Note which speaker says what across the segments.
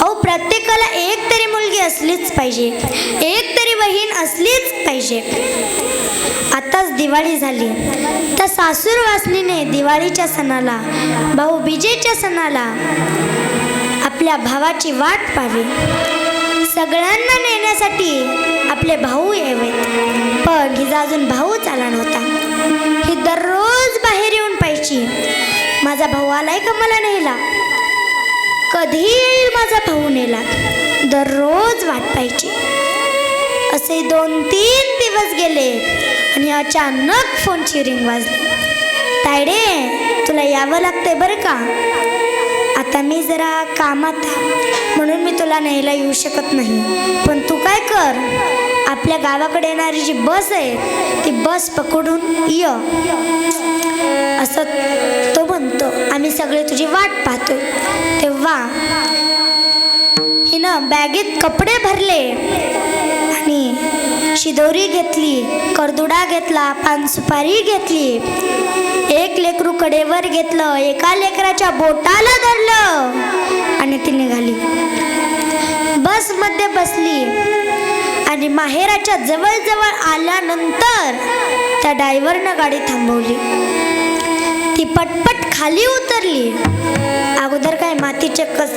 Speaker 1: अहो प्रत्येकाला एक तरी मुलगी असलीच पाहिजे. एक तरी बहीण असलीच पाहिजे. आताच दिवाळी झाली. तर सासूर वासनीने दिवाळीच्या सणाला भाऊ बिजेच्या सणाला आपल्या भावाची वाट पाहावी. सगळ्यांना नेण्यासाठी आपले भाऊ यावेत. पण हिचा अजून भाऊच आला नव्हता माझा भाऊ आलाय का मला नेला कधी येईल माझा भाऊ नेला दररोज वाट पाहिजे असे दोन तीन दिवस गेले आणि अचानक फोनची रिंग वाजली. तायडे तुला यावं लागतंय बरं का? आता मी जरा कामात म्हणून मी तुला न्यायला येऊ शकत नाही. पण तू काय कर? आपल्या गावाकडे येणारी जी बस आहे ती बस पकडून ये. असं आम्ही सगळे तुझी वाट पाहतोय. तेव्हा हिनं बॅगेत कपडे भरले आणि शिदोरी घेतली करदुडा घेतला पानसुपारी घेतली. एक लेकरू कडेवर घेतलं एका लेकराच्या बोटाला धरलं आणि ती निघाली. बसमध्ये बसली आणि माहेराच्या जवळजवळ आल्यानंतर त्या डायव्हरनं गाडी थांबवली. ती पटपट खाली उतरली. अगोदर काय मातीचे कच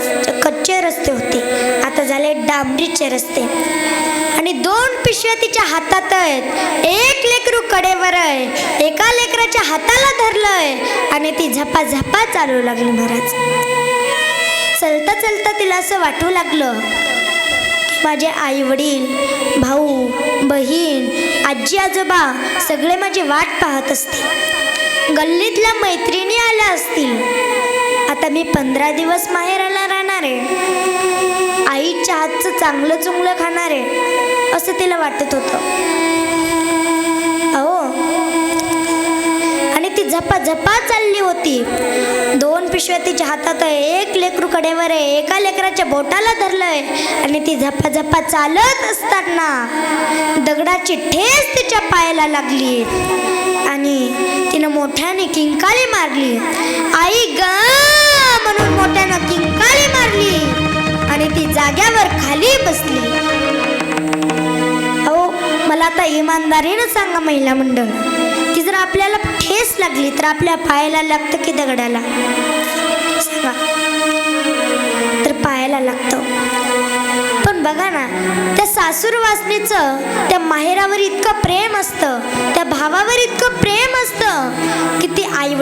Speaker 1: कच्चे रस्ते होते. आता झाले डांबरीचे रस्ते. आणि दोन पिशव्या तिच्या हातात आहेत. एक लेकरू कडेवर आहे. एका लेकराच्या हाताला धरलंय आणि ती झपा झपा चालू लागली महाराज. चलता चलता तिला असं वाटू लागलं माझे आई वडील भाऊ बहीण आजी आजोबा सगळे माझी वाट पाहत असते गल्लीतल्या मैत्रिणी आल्या असतील. आता मी पंधरा दिवस माहेराला राहणार आहे. आईच्या हातचं चांगलं चुंगलं खाणार आहे असं तिला वाटत होतं. अहो आणि ती झपा झपा चालली होती. दोन पिशव्या तिच्या हातात आहे एक लेकरू कडेवर आहे एका लेकराच्या बोटाला धरलंय आणि ती झपा झपा चालत असताना दगडाची ठेस तिच्या पायाला लागली आणि मोठ्याने किंकाळी मारली. आई ग म्हणून मोठ्यानं किंकाळी मारली. आणि ती जाग्यावर खाली बसली. अहो मला आता इमानदारीनं सांगा महिला मंडळ की जर आपल्याला ठेस लागली तर आपल्या पायाला लागतं की दगडाला? तर पायाला लागतं. पण बघा ना त्या सासूर वासनीचं त्या माहेरावर इतकं प्रेम असतं त्या भावावर इतकं प्रेम असतं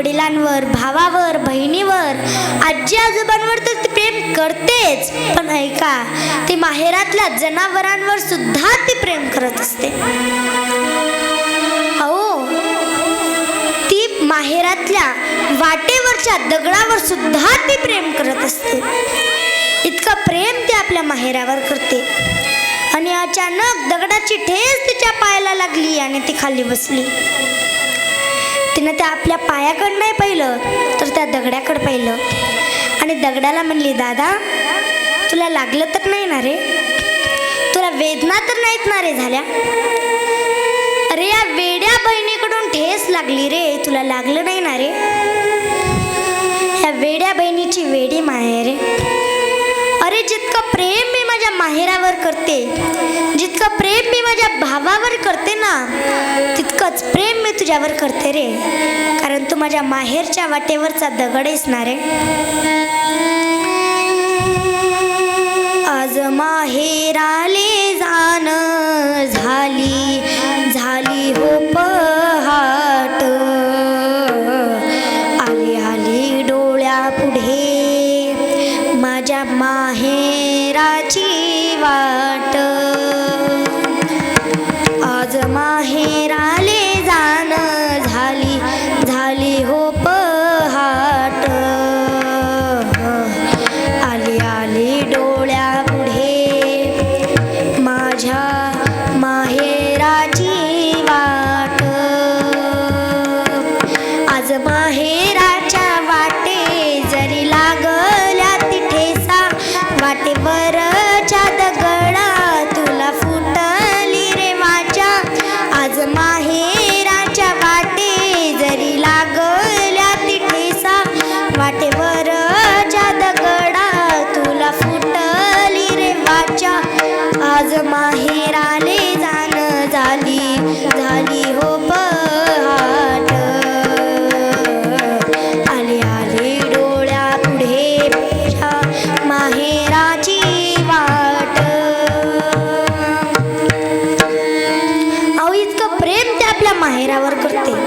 Speaker 1: वडिलांवर भावावर बहिणीवर आजी आजोबांवर तर ती प्रेम करतेच. पण ऐका ती माहेरातल्या जनावरांवर सुद्धा ती प्रेम करत असते. अहो ती माहेरातल्या वाटेवरच्या दगडावर सुद्धा ती प्रेम करत असते. इतकं प्रेम ती आपल्या माहेरावर करते. आणि अचानक दगडाची ठेस तिच्या पायाला लागली आणि ती खाली बसली. तिनं त्या आपल्या पायाकडं नाही पाहिलं तर त्या दगडाकडं पाहिलं. आणि दगडाला म्हणली दादा तुला लागलं तर नाही ना रे? तुला वेदना तर नाहीत ना रे झाल्या? अरे या वेड्या बहिणीकडून ठेस लागली रे तुला लागलं नाही ना रे? या वेड्या बहिणीची वेडी माया रे. प्रेम मी माझ्या माहेरावर करते. जितकं प्रेम मी माझ्या भावावर करते ना तितकंच प्रेम मी तुझ्यावर करते रे. कारण तू माझ्या माहेरच्या वाटेवरचा दगड आहेस ना रे. आज माहेराले जाण झाली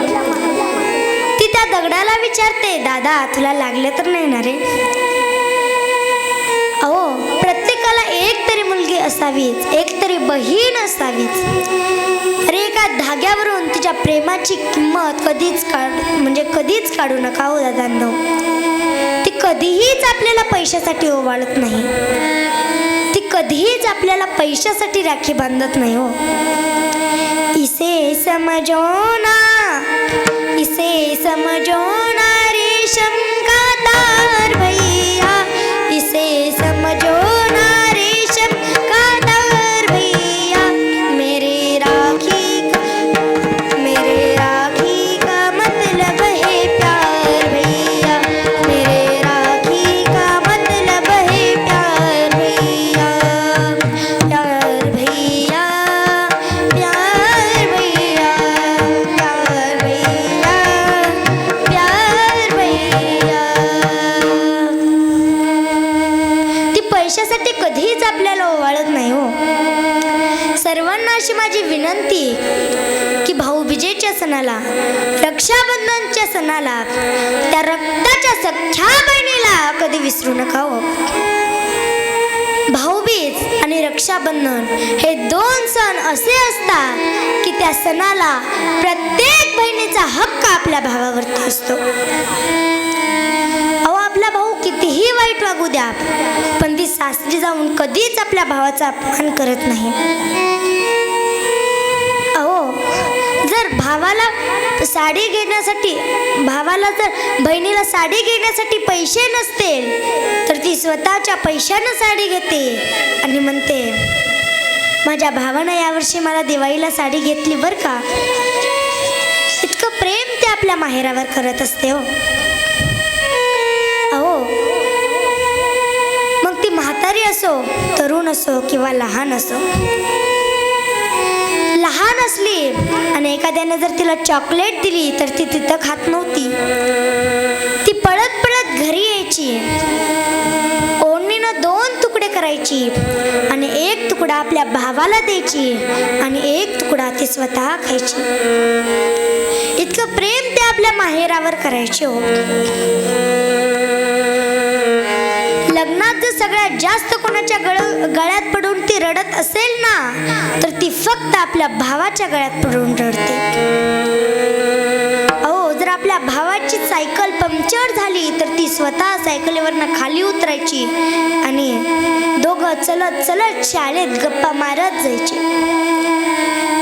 Speaker 1: ती त्या दगडाला विचारते दादा तुला लागले तर नाही ना रे? अहो प्रत्येकाला एक तरी मुलगी असावीच एक तरी बहीण असावीच. अरे एका धाग्यावरून तिच्या प्रेमाची किंमत कधीच काढ म्हणजे कधीच काढू नका हो दादांनो. ती कधीहीच आपल्याला पैशासाठी ओवाळत नाही. ती कधीच आपल्याला पैशासाठी राखी बांधत नाही हो. इसे समजो ना सणाला रक्षाबंधनच्या सणाला त्या रक्ताच्या सख्या बहिणीला कधी विसरू नका हो. भाऊबीज आणि रक्षाबंधन हे दोन सण असे असतात की त्या सणाला प्रत्येक बहिणीचा हक्क आपल्या भावावरती असतो. अहो आपला भाऊ कितीही वाईट वागू द्या पण ती सासरी जाऊन कधीच आपल्या भावाचा अपमान करत नाही. भावाला साडी घेण्यासाठी भावाला जर बहिणीला साडी घेण्यासाठी पैसे नसतील तर ती स्वतःच्या पैशानं साडी घेते आणि म्हणते माझ्या भावानं यावर्षी मला दिवाळीला साडी घेतली बरं का? इतकं प्रेम ते आपल्या माहेरावर करत असते हो. अहो मग ती म्हातारी असो तरुण असो किंवा लहान असो नसली आणि एखाद्याने जर तिला चॉकलेट दिली तर ती तिथं खात नव्हती. ती पळत पळत घरी यायची. ओढणीनं दोन तुकडे करायची. आणि एक तुकडा आपल्या भावाला द्यायची. आणि एक तुकडा ती स्वतः खायची. इतकं प्रेम ते आपल्या माहेरावर करायचे हो. भावाच्या गळ गळ्यात पडून ती रडत असेल ना तर ती फक्त आपल्या भावाच्या गळ्यात पडून रडते. अहो जर आपल्या भावाची सायकल पंक्चर झाली तर ती स्वतः सायकलीवरनं खाली उतरायची आणि दोघं चलत चलत शाळेत गप्पा मारत जायची.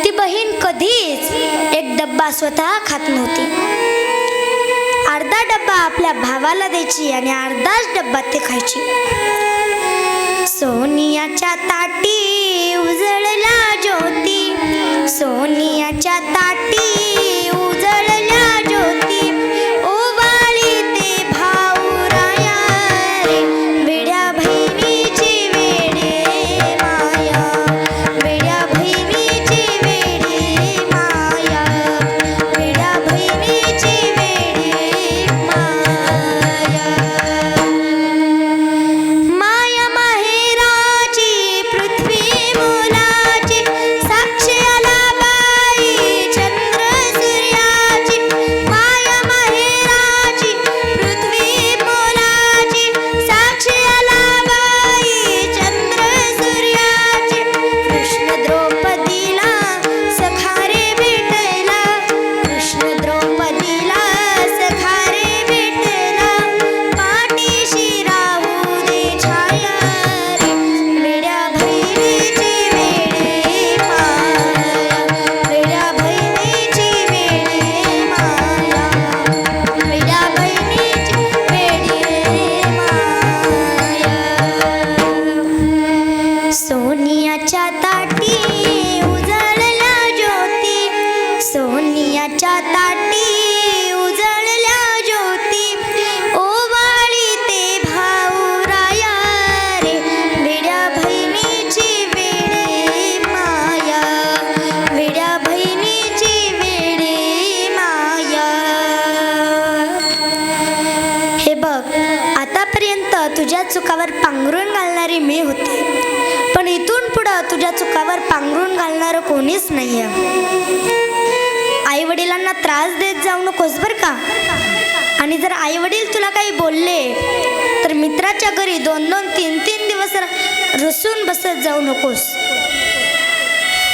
Speaker 1: ती बहीण कधीच एक डब्बा स्वतः खात नव्हती. अर्धा डब्बा आपल्या भावाला द्यायची आणि अर्धाच डब्बा ते खायची. सोनियाच्या ताटी उजळला ज्योती. सोनियाच्या ताटी तुझ्या चुकावर पांघरून घालणारी मी होते. पण इथून पुढं तुझ्या चुकावर पांघरून घालणारं कोणीच नाही आहे त्यांना त्रास देत जाऊ नकोस बर का? आणि जर आई वडील तुला काही बोलले तर मित्राच्या घरी दोन दोन तीन तीन दिवस रुसून बसत जाऊ नकोस.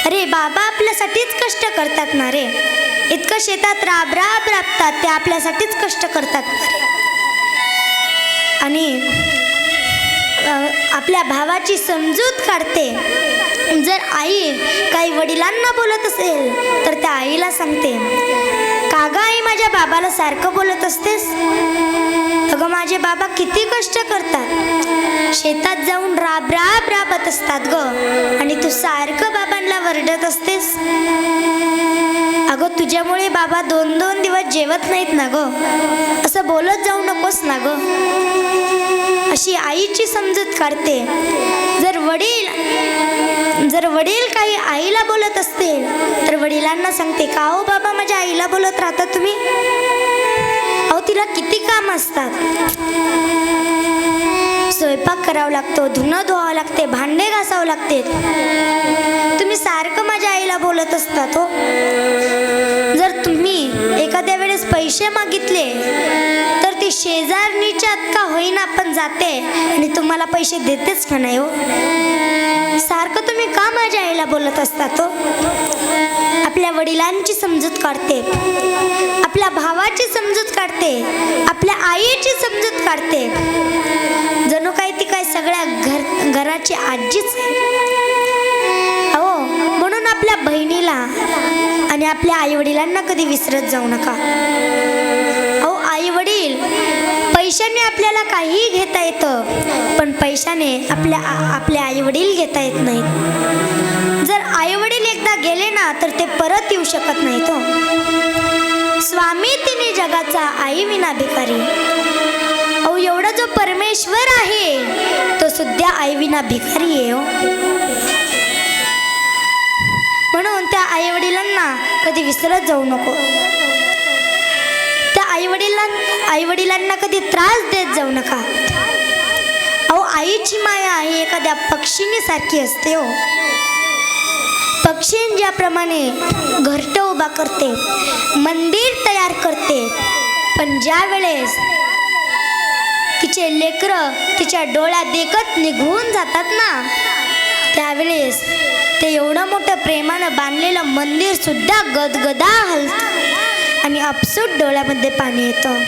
Speaker 1: अरे बाबा आपल्यासाठीच कष्ट करतात ना रे. इतकं शेतात राब राब राबतात ते आपल्यासाठीच कष्ट करतात. आणि आपल्या भावाची समजूत काढते. जर आई काही वडिलांना बोलत असेल तर त्या आईला सांगते. बाबाला सारखं बोलत असतेस? अगं माझे बाबा किती कष्ट करतात. शेतात जाऊन राब राब राबत असतात ग. आणि तू सारखं बाबांना वरडत असतेस? अगं तुझ्यामुळे बाबा दोन दोन दिवस जेवत नाहीत ना ग. असं बोलत जाऊ नकोस ना ग. अशी आईची समजूत काढते. जर वडील जर वडील काही आईला बोलत असतील तर वडिलांना सांगते का हो बाबा माझ्या आईला बोलत राहता तुम्ही? काम असतात. स्वयंपाक करावा लागतो धुणं धुवावं लागते भांडे घासावं लागते. तुम्ही सारखं माझ्या आईला बोलत असतात हो. जर तुम्ही एखाद्या वेळेस पैसे मागितले तर ती शेजारणीच्या का होईना पण जाते आणि तुम्हाला पैसे देतेच का नाही हो? सारखं तुम्ही का माझ्या आईला बोलत असतात हो? आपल्या वडिलांची समजूत काढते. आपल्या भावाची समजूत काढते. आपल्या आईची समजूत काढते. जणू काय ती काय सगळ्या घर घराची आजीच हो म्हणून आपल्या बहिणीला आणि आपल्या आई वडिलांना कधी विसरत जाऊ नका. अहो आई वडील पैशाने आपल्याला काहीही घेता येतं पण पैशाने आपल्या आपले आई वडील घेता येत नाहीत. जर आई वडील गेले ना तर ते परत येऊ शकत नाहीत हो. स्वामी तिने जगाचा आई विना भिकारी. अहो एवढा जो परमेश्वर आहे तो सुद्धा आई विना भिकारी आहे हो. म्हणून त्या आई वडिलांना कधी विसरत जाऊ नको. त्या आई वडिलांना आई वडिलांना कधी त्रास देत जाऊ नका. अहो आईची माया ही एखाद्या पक्षिणीसारखी असते हो. पक्षी ज्याप्रमाणे घरटं उभा करते मंदिर तयार करते. पण ज्या वेळेस तिचे लेकरं तिच्या डोळ्या देखत निघून जातात ना त्यावेळेस ते एवढं मोठं प्रेमानं बांधलेलं मंदिर सुद्धा गदगदा हलत आणि अपसूट डोळ्यामध्ये पाणी येतं.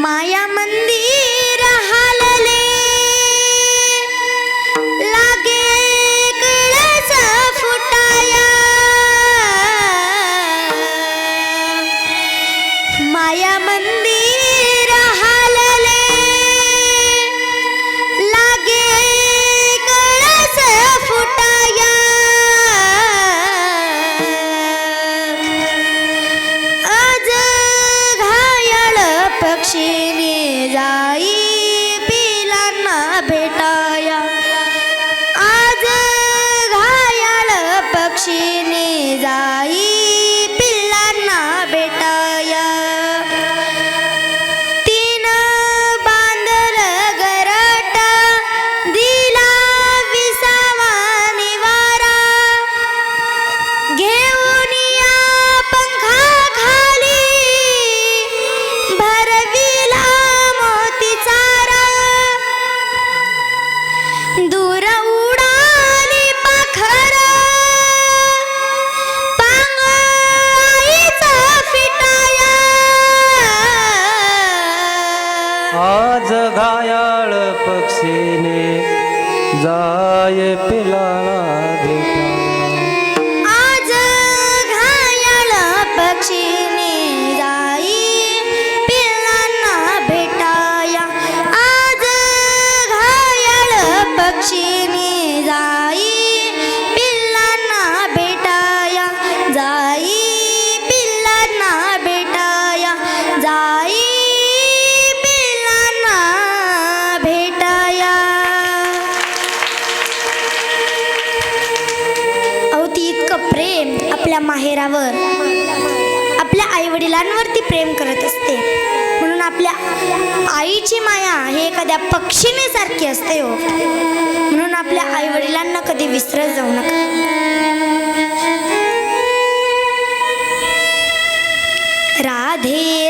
Speaker 1: माया मंदिर पक्षीने
Speaker 2: जाय पिलाला भेटा
Speaker 1: आपल्या आपल्या आई वडिलांवरती प्रेम करत असते. म्हणून आपल्या आईची माया हे एखाद्या पक्षीने सारखी असते हो. म्हणून आपल्या आई वडिलांना कधी विसरत जाऊ नका. राधे